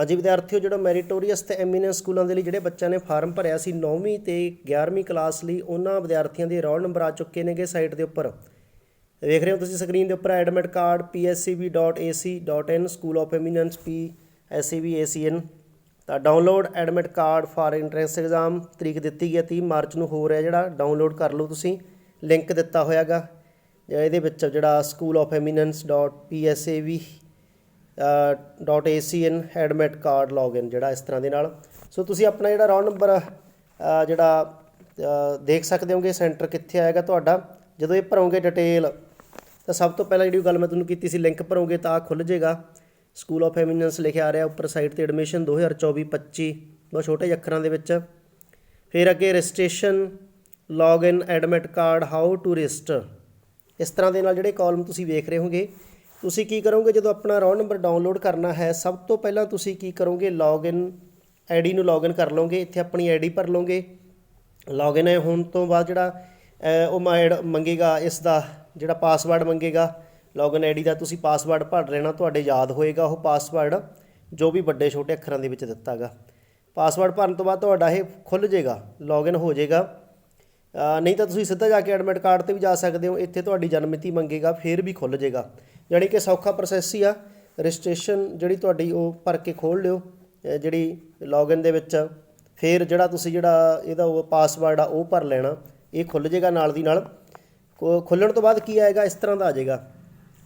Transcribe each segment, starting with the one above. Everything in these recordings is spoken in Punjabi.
ਹਾਂਜੀ, ਵਿਦਿਆਰਥੀਓ, ਜਿਹੜਾ ਮੈਰੀਟੋਰੀਅਸ ਤੇ ਐਮੀਨੈਂਸ ਸਕੂਲਾਂ ਦੇ ਲਈ ਜਿਹੜੇ ਬੱਚਿਆਂ ਨੇ ਫਾਰਮ ਭਰਿਆ ਸੀ 9ਵੀਂ ਤੇ 11ਵੀਂ ਕਲਾਸ ਲਈ, ਉਹਨਾਂ ਵਿਦਿਆਰਥੀਆਂ ਦੇ ਰੋਲ ਨੰਬਰ ਆ ਚੁੱਕੇ ਨੇਗੇ ਸਾਈਟ ਦੇ ਉੱਪਰ। ਵੇਖ ਰਹੇ ਹੋ ਤੁਸੀਂ ਸਕਰੀਨ ਦੇ ਉੱਪਰ admit card pscb.ac.in school of eminence P pscbacn ਤਾਂ download admit card for entrance exam ਤਰੀਕ ਦਿੱਤੀ ਗਈ ਹੈ 30 ਮਾਰਚ ਨੂੰ, ਹੋ ਰਿਹਾ ਜਿਹੜਾ ਡਾਊਨਲੋਡ ਕਰ ਲਓ ਤੁਸੀਂ ਲਿੰਕ ਦਿੱਤਾ ਹੋਇਆਗਾ। ਇਹਦੇ ਵਿੱਚ ਜਿਹੜਾ school of eminence dot ACN admit card login ਜਿਹੜਾ ਇਸ ਤਰ੍ਹਾਂ ਦੇ ਨਾਲ। ਸੋ ਤੁਸੀਂ ਆਪਣਾ ਜਿਹੜਾ ਰੋਲ ਨੰਬਰ ਜਿਹੜਾ ਦੇਖ ਸਕਦੇ ਹੋਗੇ ਸੈਂਟਰ ਕਿੱਥੇ ਆਏਗਾ ਤੁਹਾਡਾ। ਜਦੋਂ ਇਹ ਭਰੋਗੇ ਡਿਟੇਲ ਤਾਂ ਸਭ ਤੋਂ ਪਹਿਲਾਂ ਜਿਹੜੀ ਗੱਲ ਮੈਂ ਤੁਹਾਨੂੰ ਕੀਤੀ ਸੀ ਲਿੰਕ ਭਰੋਗੇ ਤਾਂ ਆਹ ਖੁੱਲ ਜਾਏਗਾ ਸਕੂਲ ਆਫ ਐਮੀਨੈਂਸ ਲਿਖਿਆ ਆ ਰਿਹਾ, ਉੱਪਰ ਸਾਈਡ ਤੇ ਐਡਮਿਸ਼ਨ 2024-25 ਬਹੁਤ ਛੋਟੇ ਅੱਖਰਾਂ ਦੇ ਵਿੱਚ। ਫਿਰ ਅੱਗੇ registration login admit card how to register ਇਸ ਤਰ੍ਹਾਂ ਦੇ ਨਾਲ ਜਿਹੜੇ ਕਾਲਮ ਤੁਸੀਂ ਵੇਖ ਰਹੇ ਹੋਗੇ ਤੁਸੀਂ ਕੀ ਕਰੋਗੇ ਜਦੋਂ ਆਪਣਾ ਰੋਲ ਨੰਬਰ ਡਾਊਨਲੋਡ ਕਰਨਾ ਹੈ, ਸਭ ਤੋਂ ਪਹਿਲਾਂ ਤੁਸੀਂ ਕੀ ਕਰੋਗੇ? ਲੌਗਇਨ ਆਈਡੀ ਨੂੰ ਲੌਗਇਨ ਕਰ ਲਓਗੇ, ਇੱਥੇ ਆਪਣੀ ਆਈਡੀ ਭਰ ਲਓਗੇ। ਲੌਗਇਨ ਹੋਣ ਤੋਂ ਬਾਅਦ ਜਿਹੜਾ ਉਹ ਮਾਈਡ ਮੰਗੇਗਾ, ਇਸ ਦਾ ਜਿਹੜਾ ਪਾਸਵਰਡ ਮੰਗੇਗਾ ਲੌਗਇਨ ਆਈਡੀ ਦਾ ਤੁਸੀਂ ਪਾਸਵਰਡ ਭਰ ਲੈਣਾ, ਤੁਹਾਡੇ ਯਾਦ ਹੋਏਗਾ ਉਹ ਪਾਸਵਰਡ ਜੋ ਵੀ ਵੱਡੇ ਛੋਟੇ ਅੱਖਰਾਂ ਦੇ ਵਿੱਚ ਦਿੱਤਾਗਾ। ਪਾਸਵਰਡ ਭਰਨ ਤੋਂ ਬਾਅਦ ਤੁਹਾਡਾ ਇਹ ਖੁੱਲ ਜਾਏਗਾ ਲੌਗਇਨ ਹੋ ਜਾਏਗਾ। ਨਹੀਂ ਤਾਂ ਤੁਸੀਂ ਸਿੱਧਾ ਜਾ ਕੇ ਐਡਮਿਟ ਕਾਰਡ ਤੇ ਵੀ ਜਾ ਸਕਦੇ ਹੋ, ਇੱਥੇ ਤੁਹਾਡੀ ਜਨਮ ਮਿਤੀ ਮੰਗੇਗਾ, ਫਿਰ ਵੀ ਖੁੱਲ ਜਾਏਗਾ। ਯਾਨੀ ਕਿ ਸੌਖਾ ਪ੍ਰੋਸੈਸ ਹੀ ਆ। ਰਜਿਸਟ੍ਰੇਸ਼ਨ ਜਿਹੜੀ ਤੁਹਾਡੀ ਉਹ ਭਰ ਕੇ ਖੋਲ ਲਿਓ। ਜਿਹੜੀ ਲੌਗਇਨ ਦੇ ਵਿੱਚ ਫਿਰ ਜਿਹੜਾ ਤੁਸੀਂ ਜਿਹੜਾ ਇਹਦਾ ਉਹ ਪਾਸਵਰਡ ਆ, ਉਹ ਭਰ ਲੈਣਾ। ਇਹ ਖੁੱਲ ਜਾਏਗਾ ਨਾਲ ਦੀ ਨਾਲ। ਕੋ- ਖੁੱਲਣ ਤੋਂ ਬਾਅਦ ਕੀ ਆਏਗਾ? ਇਸ ਤਰ੍ਹਾਂ ਦਾ ਆ ਜਾਏਗਾ।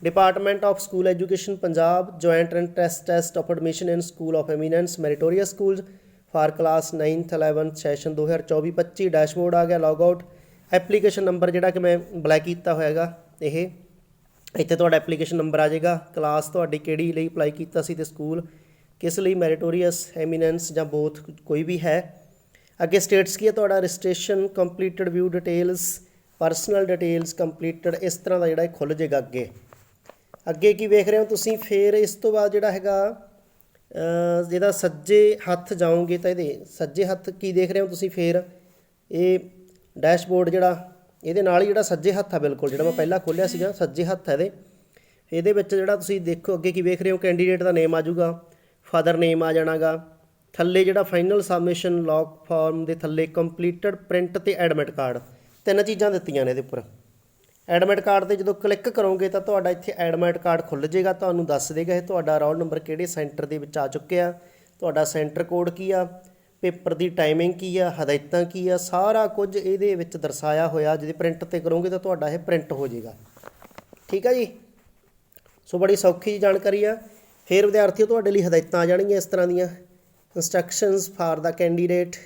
Department of school education Punjab joint entrance test of admission in school of eminence meritorious schools for class 9th 11th session 2024-25 dashboard ਆ ਗਿਆ ਲੌਗ ਆਊਟ ਐਪਲੀਕੇਸ਼ਨ ਨੰਬਰ ਜਿਹੜਾ ਕਿ ਮੈਂ ਬਲੈਕ ਕੀਤਾ ਹੋਇਆਗਾ ਇਹ। ਇੱਥੇ ਤੁਹਾਡਾ ਐਪਲੀਕੇਸ਼ਨ ਨੰਬਰ ਆ ਜਾਏਗਾ। ਕਲਾਸ ਤੁਹਾਡੀ ਕਿਹੜੀ ਲਈ ਅਪਲਾਈ ਕੀਤਾ ਸੀ ਤੇ ਸਕੂਲ ਕਿਸ ਲਈ ਮੈਰੀਟੋਰੀਅਸ ਐਮੀਨੈਂਸ ਜਾਂ ਬੋਥ ਕੋਈ ਵੀ ਹੈ। ਅੱਗੇ ਸਟੇਟਸ ਕੀ ਹੈ ਤੁਹਾਡਾ? Registration completed view details personal details completed ਇਸ ਤਰ੍ਹਾਂ ਦਾ ਜਿਹੜਾ ਇਹ ਖੁੱਲ ਜਾਏਗਾ ਅੱਗੇ। ਅੱਗੇ ਕੀ ਵੇਖ ਰਹੇ ਹੋ ਤੁਸੀਂ? ਫੇਰ ਇਸ ਤੋਂ ਬਾਅਦ ਜਿਹੜਾ ਹੈਗਾ ਜਿਹਦਾ ਸੱਜੇ ਹੱਥ ਜਾਓਗੇ ਤਾਂ ਇਹਦੇ, ਸੱਜੇ ਹੱਥ ਕੀ ਦੇਖ ਰਹੇ ਹੋ ਤੁਸੀਂ? ਫੇਰ ਇਹ ਡੈਸ਼ਬੋਰਡ ਜਿਹੜਾ ਇਹਦੇ ਨਾਲ ਹੀ ਜਿਹੜਾ ਸੱਜੇ ਹੱਥ ਆ ਬਿਲਕੁਲ, ਜਿਹੜਾ ਮੈਂ ਪਹਿਲਾਂ ਖੋਲ੍ਹਿਆ ਸੀਗਾ, ਸੱਜੇ ਹੱਥ ਹੈ ਇਹਦੇ। ਇਹਦੇ ਵਿੱਚ ਜਿਹੜਾ ਤੁਸੀਂ ਦੇਖੋ ਅੱਗੇ ਕੀ ਵੇਖ ਰਹੇ ਹੋ ਕੈਂਡੀਡੇਟ ਦਾ ਨੇਮ ਆ ਜਾਊਗਾ ਫਾਦਰ ਨੇਮ ਆ ਜਾਣਾਗਾ। ਥੱਲੇ ਜਿਹੜਾ ਫਾਈਨਲ ਸਬਮਿਸ਼ਨ ਲੌਗ ਫਾਰਮ ਦੇ ਥੱਲੇ ਕੰਪਲੀਟਡ ਪ੍ਰਿੰਟ ਤੇ ਐਡਮਿਟ ਕਾਰਡ ਤਿੰਨ ਚੀਜ਼ਾਂ ਦਿੱਤੀਆਂ ਨੇ ਇਹਦੇ ਉੱਪਰ। ਐਡਮਿਟ ਕਾਰਡ ਤੇ ਜਦੋਂ ਕਲਿੱਕ ਕਰੋਗੇ ਤਾਂ ਤੁਹਾਡਾ ਇੱਥੇ ਐਡਮਿਟ ਕਾਰਡ ਖੁੱਲ ਜਾਏਗਾ, ਤੁਹਾਨੂੰ ਦੱਸ ਦੇਗਾ ਇਹ ਤੁਹਾਡਾ ਰੋਲ ਨੰਬਰ ਕਿਹੜੇ ਸੈਂਟਰ ਦੇ ਵਿੱਚ ਆ ਚੁੱਕਿਆ, ਤੁਹਾਡਾ ਸੈਂਟਰ ਕੋਡ ਕੀ ਆ ਪੇਪਰ ਦੀ ਟਾਈਮਿੰਗ ਕੀ ਆ ਹਦਾਇਤਾਂ ਕੀ ਆ, ਸਾਰਾ ਕੁਝ ਇਹਦੇ ਵਿੱਚ ਦਰਸਾਇਆ ਹੋਇਆ, ਜੇ ਪ੍ਰਿੰਟ ਤੇ ਕਰੋਗੇ ਤਾਂ ਤੁਹਾਡਾ ਇਹ ਪ੍ਰਿੰਟ ਹੋ ਜਾਏਗਾ। ਠੀਕ ਆ ਜੀ? ਸੋ ਬੜੀ ਸੌਖੀ ਜਿਹੀ ਜਾਣਕਾਰੀ ਆ। ਫਿਰ ਵਿਦਿਆਰਥੀਓ, ਤੁਹਾਡੇ ਲਈ ਹਦਾਇਤਾਂ ਆ ਜਾਣਗੀਆਂ ਇਸ ਤਰ੍ਹਾਂ ਦੀਆਂ। ਇਨਸਟਰਕਸ਼ਨਸ ਫਾਰ ਦਾ ਕੈਂਡੀਡੇਟ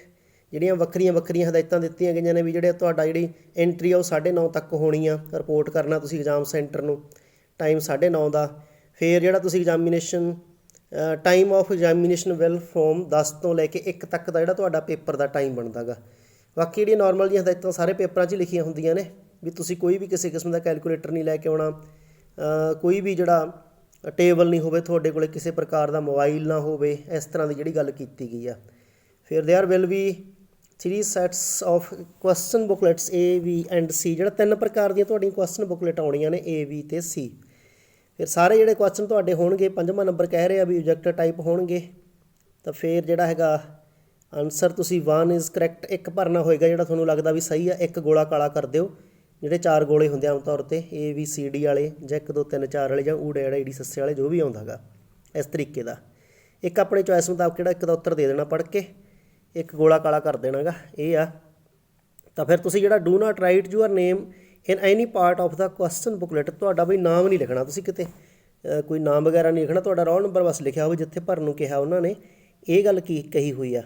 ਜਿਹੜੀਆਂ ਵੱਖਰੀਆਂ ਵੱਖਰੀਆਂ ਹਦਾਇਤਾਂ ਦਿੱਤੀਆਂ ਗਈਆਂ ਨੇ ਵੀ ਜਿਹੜੇ ਤੁਹਾਡਾ ਜਿਹੜੀ ਐਂਟਰੀ ਆ ਉਹ 9:30 ਤੱਕ ਹੋਣੀ ਆ। ਰਿਪੋਰਟ ਕਰਨਾ ਤੁਸੀਂ ਐਗਜ਼ਾਮ ਸੈਂਟਰ ਨੂੰ। ਟਾਈਮ 9:30 ਦਾ। ਫਿਰ ਜਿਹੜਾ ਤੁਸੀਂ examination time of examination will from 10 ਤੋਂ ਲੈ ਕੇ 1 ਤੱਕ ਦਾ ਜਿਹੜਾ ਤੁਹਾਡਾ ਪੇਪਰ ਦਾ ਟਾਈਮ ਬਣਦਾਗਾ ਬਾਕੀ ਜਿਹੜੀਆਂ ਨਾਰਮਲ ਜਿਹੀਆਂ ਹਦਾਇਤਾਂ ਸਾਰੇ ਪੇਪਰਾਂ 'ਚ ਹੀ ਲਿਖੀਆਂ ਹੁੰਦੀਆਂ ਨੇ ਵੀ ਤੁਸੀਂ ਕੋਈ ਵੀ ਕਿਸੇ ਕਿਸਮ ਦਾ ਕੈਲਕੂਲੇਟਰ ਨਹੀਂ ਲੈ ਕੇ ਆਉਣਾ ਅ, ਕੋਈ ਵੀ ਜਿਹੜਾ ਟੇਬਲ ਨਹੀਂ ਹੋਵੇ ਤੁਹਾਡੇ ਕੋਲੇ ਕਿਸੇ ਪ੍ਰਕਾਰ ਦਾ ਮੋਬਾਈਲ ਨਾ ਹੋਵੇ ਇਸ ਤਰ੍ਹਾਂ ਦੀ ਜਿਹੜੀ ਗੱਲ ਕੀਤੀ ਗਈ ਆ ਫਿਰ there will be 3 sets of question booklets A B and C ਜਿਹੜਾ ਤਿੰਨ ਪ੍ਰਕਾਰ ਦੀਆਂ ਤੁਹਾਡੀਆਂ ਕੁਐਸਚਨ ਬੁਕਲੇਟ ਆਉਣੀਆਂ ਨੇ A B ਤੇ C ਫਿਰ ਸਾਰੇ ਜਿਹੜੇ ਕੁਐਸਚਨ ਤੁਹਾਡੇ ਹੋਣਗੇ, ਪੰਜਵਾਂ ਨੰਬਰ ਕਹਿ ਰਿਹਾ ਵੀ ਓਬਜੈਕਟ ਟਾਈਪ ਹੋਣਗੇ, ਤਾਂ ਫਿਰ ਜਿਹੜਾ ਹੈਗਾ ਆਨਸਰ ਤੁਸੀਂ 1 ਇਜ਼ ਕਰੈਕਟ ਇੱਕ ਭਰਨਾ ਹੋਏਗਾ ਜਿਹੜਾ ਤੁਹਾਨੂੰ ਲੱਗਦਾ ਵੀ ਸਹੀ ਆ, ਇੱਕ ਗੋਲਾ ਕਾਲਾ ਕਰ ਦਿਓ। ਜਿਹੜੇ ਚਾਰ ਗੋਲੇ ਹੁੰਦੇ ਆਮ ਤੌਰ ਤੇ ਏ B ਸੀ ਡੀ ਵਾਲੇ, ਜਾਂ 1 2 3 4 ਵਾਲੇ, ਜਾਂ ਊੜੇ ਵਾਲੇ ਈੜੀ ਸੱਸੇ ਵਾਲੇ, ਜੋ ਵੀ ਆਉਂਦਾਗਾ ਇਸ ਤਰੀਕੇ ਦਾ। ਇੱਕ ਆਪਣੇ ਚੋਇਸ ਮੁਤਾਬਕ ਜਿਹੜਾ, ਇੱਕ ਦਾ ਉੱਤਰ ਦੇ ਦੇਣਾ ਪੜ੍ਹ ਕੇ, ਇੱਕ ਗੋਲਾ ਕਾਲਾ ਕਰ ਦੇਣਾਗਾ ਇਹ ਆ। ਤਾਂ ਫਿਰ ਤੁਸੀਂ ਜਿਹੜਾ do not write your name in any part of the question booklet ਤੁਹਾਡਾ ਬਈ ਨਾਮ ਨਹੀਂ ਲਿਖਣਾ ਤੁਸੀਂ ਕਿਤੇ ਕੋਈ ਨਾਮ ਵਗੈਰਾ ਨਹੀਂ ਲਿਖਣਾ, ਤੁਹਾਡਾ ਰੋਲ ਨੰਬਰ ਬਸ ਲਿਖਿਆ ਹੋਵੇ ਜਿੱਥੇ ਭਰਨ ਨੂੰ ਕਿਹਾ ਉਹਨਾਂ ਨੇ, ਇਹ ਗੱਲ ਕੀ ਕਹੀ ਹੋਈ ਆ?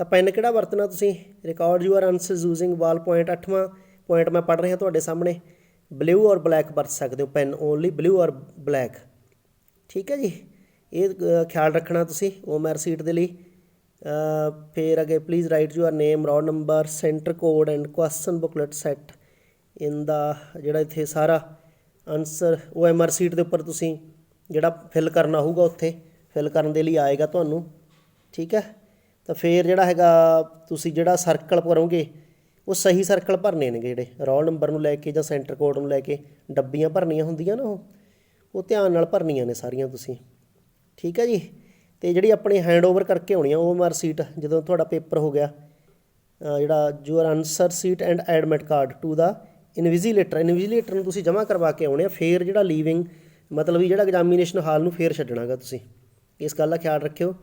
ਤਾਂ ਪੈਨ ਕਿਹੜਾ ਵਰਤਣਾ ਤੁਸੀਂ? Record your answers using ball point 8ਵਾਂ point ਮੈਂ ਪੜ੍ਹ ਰਿਹਾ ਤੁਹਾਡੇ ਸਾਹਮਣੇ। ਬਲੂ ਔਰ ਬਲੈਕ ਵਰਤ ਸਕਦੇ ਹੋ pen only blue or black ਠੀਕ ਹੈ ਜੀ? ਇਹ ਖਿਆਲ ਰੱਖਣਾ ਤੁਸੀਂ ਓਮਰ ਸੀਟ ਦੇ ਲਈ। ਫਿਰ ਅੱਗੇ please write your name roll number centre code and question booklet set ਇਹਦਾ ਜਿਹੜਾ ਇੱਥੇ ਸਾਰਾ ਆਨਸਰ ਉਹ ਐਮਆਰ ਸੀਟ ਦੇ ਉੱਪਰ ਤੁਸੀਂ ਜਿਹੜਾ ਫਿਲ ਕਰਨਾ ਹੋਊਗਾ ਉੱਥੇ ਫਿਲ ਕਰਨ ਦੇ ਲਈ ਆਏਗਾ ਤੁਹਾਨੂੰ, ਠੀਕ ਹੈ? ਤਾਂ ਫਿਰ ਜਿਹੜਾ ਹੈਗਾ, ਤੁਸੀਂ ਜਿਹੜਾ ਸਰਕਲ ਭਰੋਗੇ ਉਹ ਸਹੀ ਸਰਕਲ ਭਰਨੇ ਨੇ ਜਿਹੜੇ ਰੋਲ ਨੰਬਰ ਨੂੰ ਲੈ ਕੇ ਜਾਂ ਸੈਂਟਰ ਕੋਡ ਨੂੰ ਲੈ ਕੇ ਡੱਬੀਆਂ ਭਰਨੀਆਂ ਹੁੰਦੀਆਂ ਨਾ ਉਹ ਉਹ ਧਿਆਨ ਨਾਲ ਭਰਨੀਆਂ ਨੇ ਸਾਰੀਆਂ ਤੁਸੀਂ, ਠੀਕ ਹੈ ਜੀ? ਤੇ ਜਿਹੜੀ ਆਪਣੀ ਹੈਂਡਓਵਰ ਕਰਕੇ ਆਉਣੀ ਆ ਉਹ ਮਾਰ ਸੀਟ ਜਦੋਂ ਤੁਹਾਡਾ ਪੇਪਰ ਹੋ ਗਿਆ ਜਿਹੜਾ your answer sheet and admit card to the invigilator invigilator ਨੂੰ ਤੁਸੀਂ ਜਮ੍ਹਾਂ ਕਰਵਾ ਕੇ ਆਉਣੇ ਆ, ਫੇਰ ਜਿਹੜਾ ਲੀਵਿੰਗ ਮਤਲਬ ਵੀ ਜਿਹੜਾ ਐਗਜ਼ਾਮੀਨੇਸ਼ਨ ਹਾਲ ਨੂੰ ਫੇਰ ਛੱਡਣਾਗਾ ਤੁਸੀਂ। ਇਸ ਗੱਲ ਦਾ ਖਿਆਲ ਰੱਖਿਓ।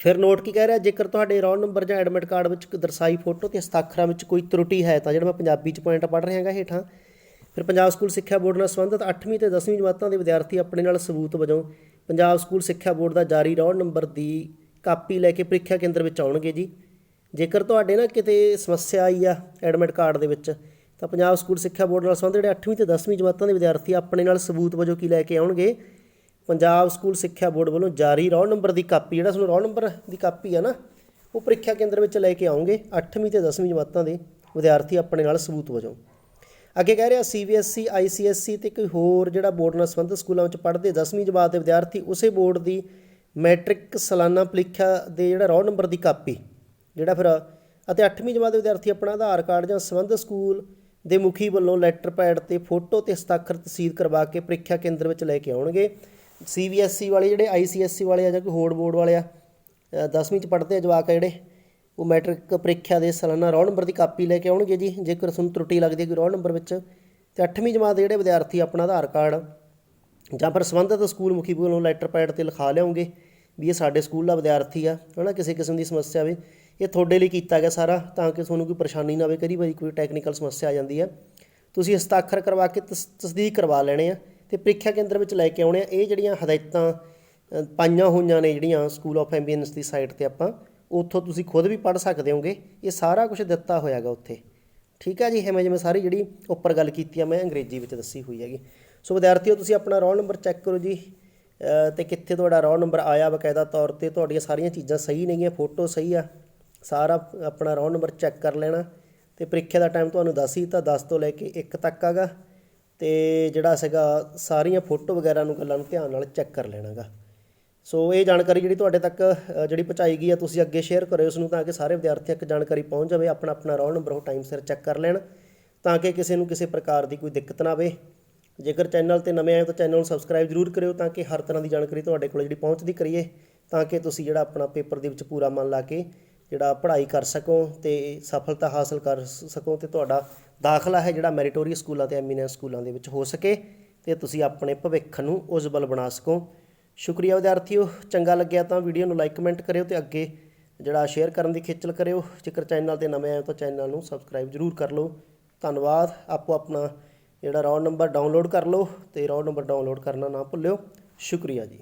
ਫਿਰ ਨੋਟ ਕੀ ਕਹਿ ਰਿਹਾ, ਜੇਕਰ ਤੁਹਾਡੇ ਰੋਲ ਨੰਬਰ ਜਾਂ ਐਡਮਿਟ ਕਾਰਡ ਵਿੱਚ ਦਰਸਾਈ ਫੋਟੋ ਤੇ ਹਸਤਾਖਰਾਂ ਵਿੱਚ ਕੋਈ ਤਰੁਟੀ ਹੈ, ਤਾਂ ਜਿਹੜਾ ਮੈਂ ਪੰਜਾਬੀ ਚ ਪੁਆਇੰਟ ਪੜ੍ਹ ਰਿਹਾ ਹਾਂਗਾ ਹੇਠਾਂ, ਫਿਰ ਪੰਜਾਬ ਸਕੂਲ ਸਿੱਖਿਆ ਬੋਰਡ ਨਾਲ ਸੰਬੰਧਿਤ 8ਵੀਂ ਤੇ 10ਵੀਂ ਜਮਾਤਾਂ ਦੇ ਵਿਦਿਆਰਥੀ ਆਪਣੇ ਨਾਲ ਸਬੂਤ ਵਜੋਂ ਪੰਜਾਬ ਸਕੂਲ ਸਿੱਖਿਆ ਬੋਰਡ ਦਾ ਜਾਰੀ ਰੋਲ ਨੰਬਰ ਦੀ ਕਾਪੀ ਲੈ ਕੇ ਪ੍ਰੀਖਿਆ ਕੇਂਦਰ ਵਿੱਚ ਆਉਣਗੇ ਜੀ। ਜੇਕਰ ਤੁਹਾਡੇ ਨਾ ਕਿਤੇ ਸਮੱਸਿਆ ਆਈ ਆ ਐਡਮਿਟ ਕਾਰਡ ਦੇ ਵਿੱਚ, ਤਾਂ ਪੰਜਾਬ ਸਕੂਲ ਸਿੱਖਿਆ ਬੋਰਡ ਨਾਲ ਸੰਬੰਧਿਤ ਜਿਹੜੇ 8ਵੀਂ ਤੇ 10ਵੀਂ ਜਮਾਤਾਂ ਦੇ ਵਿਦਿਆਰਥੀ ਆਪਣੇ ਨਾਲ ਸਬੂਤ ਵਜੋਂ ਕੀ ਲੈ ਕੇ ਆਉਣਗੇ, ਪੰਜਾਬ ਸਕੂਲ ਸਿੱਖਿਆ ਬੋਰਡ ਵੱਲੋਂ ਜਾਰੀ ਰੋਲ ਨੰਬਰ ਦੀ ਕਾਪੀ, ਜਿਹੜਾ ਤੁਹਾਨੂੰ ਰੋਲ ਨੰਬਰ ਦੀ ਕਾਪੀ ਆ ਨਾ, ਉਹ ਪ੍ਰੀਖਿਆ ਕੇਂਦਰ ਵਿੱਚ ਲੈ ਕੇ ਆਉਂਗੇ 8ਵੀਂ ਤੇ 10ਵੀਂ ਜਮਾਤਾਂ ਦੇ ਵਿਦਿਆਰਥੀ ਆਪਣੇ ਨਾਲ ਸਬੂਤ ਵਜੋਂ। ਅੱਗੇ ਕਹਿ ਰਿਹਾ ਸੀਬੀਐਸਈ ਆਈਸੀਐਸਈ ਤੇ ਕੋਈ ਹੋਰ ਜਿਹੜਾ ਬੋਰਡ ਨਾਲ ਸੰਬੰਧਿਤ ਸਕੂਲਾਂ ਵਿੱਚ ਪੜ੍ਹਦੇ 10ਵੀਂ ਜਮਾਤ ਦੇ ਵਿਦਿਆਰਥੀ, ਉਸੇ ਬੋਰਡ ਦੀ ਮੈਟ੍ਰਿਕ ਸਾਲਾਨਾ ਪ੍ਰੀਖਿਆ ਦੇ ਜਿਹੜਾ ਰੋਲ ਨੰਬਰ ਦੀ ਕਾਪੀ ਜਿਹੜਾ ਫਿਰ ਅਤੇ 8ਵੀਂ ਜਮਾਤ ਦੇ ਵਿਦਿਆਰਥੀ ਆਪਣਾ ਆਧਾਰ ਕਾਰਡ ਜਾਂ ਸੰਬੰਧਿਤ ਸਕੂਲ ਦੇ ਮੁਖੀ ਵੱਲੋਂ ਲੈਟਰ ਪੈਡ ਤੇ ਫੋਟੋ ਤੇ ਹਸਤਾਖਰ ਤਸਦੀਕ ਕਰਵਾ ਕੇ ਪ੍ਰੀਖਿਆ ਕੇਂਦਰ ਵਿੱਚ ਲੈ ਕੇ ਆਉਣਗੇ। ਸੀਬੀਐਸਈ ਵਾਲੇ ਜਿਹੜੇ ਆਈਸੀਐਸਈ ਵਾਲੇ ਆ ਜਾਂ ਕੋਈ ਹੋਰ ਬੋਰਡ ਵਾਲੇ ਆ 10ਵੀਂ ਚ ਪੜ੍ਹਦੇ ਆ ਜਵਾਕ ਜਿਹੜੇ, ਉਹ ਮੈਟ੍ਰਿਕ ਪ੍ਰੀਖਿਆ ਦੇ ਸਾਲਾਨਾ ਰੋਲ ਨੰਬਰ ਦੀ ਕਾਪੀ ਲੈ ਕੇ ਆਉਣਗੇ ਜੀ। ਜੇਕਰ ਤੁਹਾਨੂੰ ਤਰੁੱਟੀ ਲੱਗਦੀ ਹੈ ਕੋਈ ਰੋਲ ਨੰਬਰ ਵਿੱਚ, ਤੇ 8ਵੀਂ ਜਮਾਤ ਦੇ ਜਿਹੜੇ ਵਿਦਿਆਰਥੀ ਆਪਣਾ ਆਧਾਰ ਕਾਰਡ ਜਾਂ ਫਿਰ ਸੰਬੰਧਿਤ ਸਕੂਲ ਮੁਖੀ ਵੱਲੋਂ ਲੈਟਰ ਪੈਡ ਤੇ ਲਿਖਾ ਲਿਆਉਂਗੇ ਵੀ ਇਹ ਸਾਡੇ ਸਕੂਲ ਦਾ ਵਿਦਿਆਰਥੀ ਆ, ਹਨਾ, ਕਿਸੇ ਕਿਸਮ ਦੀ ਸਮੱਸਿਆ ਵੀ। ਇਹ ਤੁਹਾਡੇ ਲਈ ਕੀਤਾ ਗਿਆ ਸਾਰਾ ਤਾਂ ਕਿ ਤੁਹਾਨੂੰ ਕੋਈ ਪਰੇਸ਼ਾਨੀ ਨਾ ਆਵੇ ਕਈ ਵਾਰੀ ਕੋਈ ਟੈਕਨੀਕਲ ਸਮੱਸਿਆ ਆ ਜਾਂਦੀ ਆ। ਤੁਸੀਂ ਹਸਤਾਖਰ ਕਰਵਾ ਕੇ ਤਸ- ਤਸਦੀਕ ਕਰਵਾ ਲੈਣੇ ਆ ਤੇ ਪ੍ਰੀਖਿਆ ਕੇਂਦਰ ਵਿੱਚ ਲੈ ਕੇ ਆਉਣੇ ਆ। ਇਹ ਜਿਹੜੀਆਂ ਹਦਾਇਤਾਂ ਪਾਈਆਂ ਹੋਈਆਂ ਨੇ ਜਿਹੜੀਆਂ ਸਕੂਲ ਆਫ ਐਂਬੀਐਂਸ ਦੀ ਸਾਈਟ ਤੇ ਆਪਾਂ ਉੱਥੋਂ ਤੁਸੀਂ ਖੁਦ ਵੀ ਪੜ੍ਹ ਸਕਦੇ ਹੋਗੇ। ਇਹ ਸਾਰਾ ਕੁਝ ਦਿੱਤਾ ਹੋਇਆਗਾ ਉੱਥੇ। ਠੀਕ ਹੈ ਜੀ? ਐਵੇਂ ਜਿਵੇਂ ਸਾਰੀ ਜਿਹੜੀ ਉੱਪਰ ਗੱਲ ਕੀਤੀ ਆ ਮੈਂ ਅੰਗਰੇਜ਼ੀ ਵਿੱਚ ਦੱਸੀ ਹੋਈ ਹੈਗੀ। ਸੋ ਵਿਦਿਆਰਥੀਓ ਤੁਸੀਂ ਆਪਣਾ ਰੋਲ ਨੰਬਰ ਚੈੱਕ ਕਰੋ ਜੀ। ਅ, ਤੇ ਕਿੱਥੇ ਤੁਹਾਡਾ ਰੋਲ ਨੰਬਰ ਆਇਆ ਬਕਾਇਦਾ ਤੌਰ ਤੇ ਤੁਹਾਡੀਆਂ ਸਾਰੀਆਂ ਚੀਜ਼ਾਂ ਸਹੀ ਨੇਗੀਆਂ ਫੋਟੋ ਸਹੀ ਆ। ਸਾਰਾ ਆਪਣਾ ਰੋਲ ਨੰਬਰ ਚੈੱਕ ਕਰ ਲੈਣਾ ਤੇ ਪ੍ਰੀਖਿਆ ਦਾ ਟਾਈਮ ਤੁਹਾਨੂੰ ਦੱਸ ਹੀ ਤਾਂ 10 ਤੋਂ ਲੈ ਕੇ 1 ਤੱਕ ਆਗਾ ਤੇ ਜਿਹੜਾ ਸੀਗਾ ਸਾਰੀਆਂ ਫੋਟੋ ਵਗੈਰਾ ਨੂੰ ਗੱਲਾਂ ਨੂੰ ਧਿਆਨ ਨਾਲ ਚੈੱਕ ਕਰ ਲੈਣਾਗਾ। ਸੋ ਇਹ ਜਾਣਕਾਰੀ ਜਿਹੜੀ ਤੁਹਾਡੇ ਤੱਕ ਜਿਹੜੀ ਪਹੁੰਚਾਈ ਗਈ ਆ, ਤੁਸੀਂ ਅੱਗੇ ਸ਼ੇਅਰ ਕਰਿਓ ਉਸ ਨੂੰ ਤਾਂ ਕਿ ਸਾਰੇ ਵਿਦਿਆਰਥੀਆਂ ਤੱਕ ਜਾਣਕਾਰੀ ਪਹੁੰਚ ਜਾਵੇ, ਆਪਣਾ ਆਪਣਾ ਰੋਲ ਨੰਬਰ ਉਹ ਟਾਈਮ ਸਿਰ ਚੈੱਕ ਕਰ ਲੈਣ ਤਾਂ ਕਿ ਕਿਸੇ ਨੂੰ ਕਿਸੇ ਪ੍ਰਕਾਰ ਦੀ ਕੋਈ ਦਿੱਕਤ ਨਾ ਆਵੇ। ਜੇਕਰ ਚੈਨਲ ਤੇ ਨਵੇਂ ਆਏ ਤਾਂ ਚੈਨਲ ਨੂੰ ਸਬਸਕ੍ਰਾਈਬ ਜ਼ਰੂਰ ਕਰਿਓ ਤਾਂ ਕਿ ਹਰ ਤਰ੍ਹਾਂ ਦੀ ਜਾਣਕਾਰੀ ਤੁਹਾਡੇ ਕੋਲ ਜਿਹੜੀ ਪਹੁੰਚਦੀ ਕਰੀਏ ਤਾਂ ਕਿ ਤੁਸੀਂ ਜਿਹੜਾ ਆਪਣਾ ਪੇਪਰ ਦੇ ਵਿੱਚ ਪੂਰਾ ਮਨ ਲਾ ਕੇ ਜਿਹੜਾ ਪੜ੍ਹਾਈ ਕਰ ਸਕੋ ਤੇ ਸਫਲਤਾ ਹਾਸਲ ਕਰ ਸਕੋ ਤੇ ਤੁਹਾਡਾ ਦਾਖਲਾ ਹੈ ਜਿਹੜਾ ਮੈਰੀਟੋਰੀਅਸ ਸਕੂਲਾਂ ਤੇ ਐਮੀਨੈਂਸ ਸਕੂਲਾਂ ਦੇ ਵਿੱਚ ਹੋ ਸਕੇ ਤੇ ਤੁਸੀਂ ਆਪਣੇ ਭਵਿੱਖ ਨੂੰ ਉਜਵਲ ਬਣਾ ਸਕੋ। ਸ਼ੁਕਰੀਆ ਵਿਦਿਆਰਥੀਓ, ਚੰਗਾ ਲੱਗਿਆ ਤਾਂ ਵੀਡੀਓ ਨੂੰ ਲਾਈਕ ਕਮੈਂਟ ਕਰਿਓ ਤੇ ਅੱਗੇ ਜਿਹੜਾ ਸ਼ੇਅਰ ਕਰਨ ਦੀ ਖੇਚਲ ਕਰਿਓ। ਜੇਕਰ ਚੈਨਲ ਤੇ ਨਵੇਂ ਆਏ ਤਾਂ ਚੈਨਲ ਨੂੰ ਸਬਸਕ੍ਰਾਈਬ ਜ਼ਰੂਰ ਕਰ ਲਓ। ਧੰਨਵਾਦ। ਆਪੋ ਆਪਣਾ ਜਿਹੜਾ ਰੌਡ ਨੰਬਰ ਡਾਊਨਲੋਡ ਕਰ ਲਓ ਤੇ ਰੌਡ ਨੰਬਰ ਡਾਊਨਲੋਡ ਕਰਨਾ ਨਾ ਭੁੱਲਿਓ। ਸ਼ੁਕਰੀਆ ਜੀ।